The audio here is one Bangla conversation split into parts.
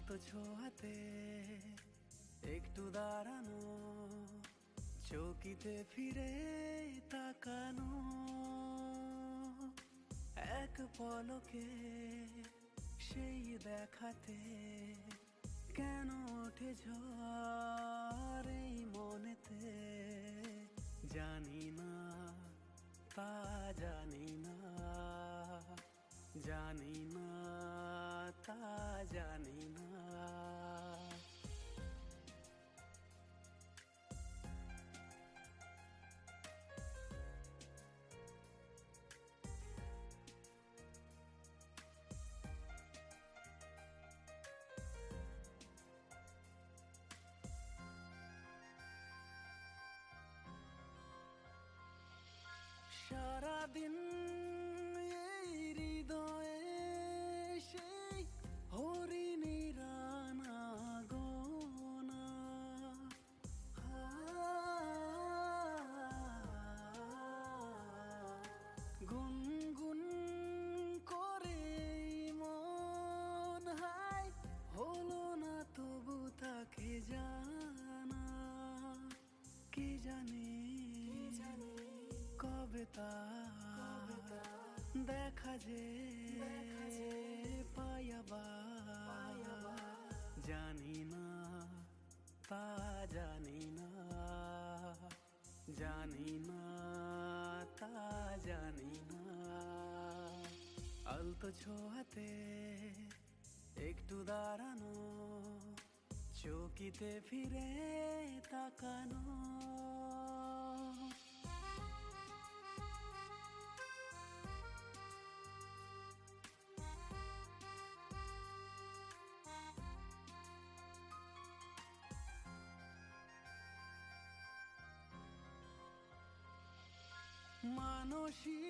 আলতো ছোঁয়াতে, একটু দাঁড়ানো, চৌকিতে ফিরে তাকানো। এক পলকে সেই দেখাতে কেন ওঠে ঝড় এই মনেতে? জানি না, তা জানি না জানি না, তা জানি না। কবে তা দেখা যে পায়াবা। জানি না তা জানি না। জানি না তা জানি না। আলতো ছোঁয়াতে একটু দাঁড়ানো চৌকিতে ফিরে তাকানো। মানসী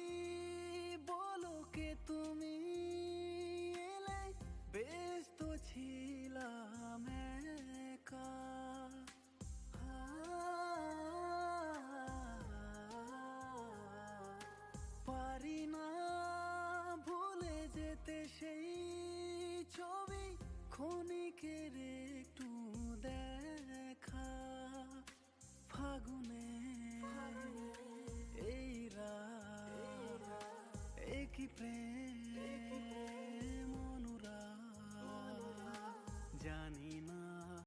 বলো কে তুমি? এলে ব্যস্ত ছিলাম keep.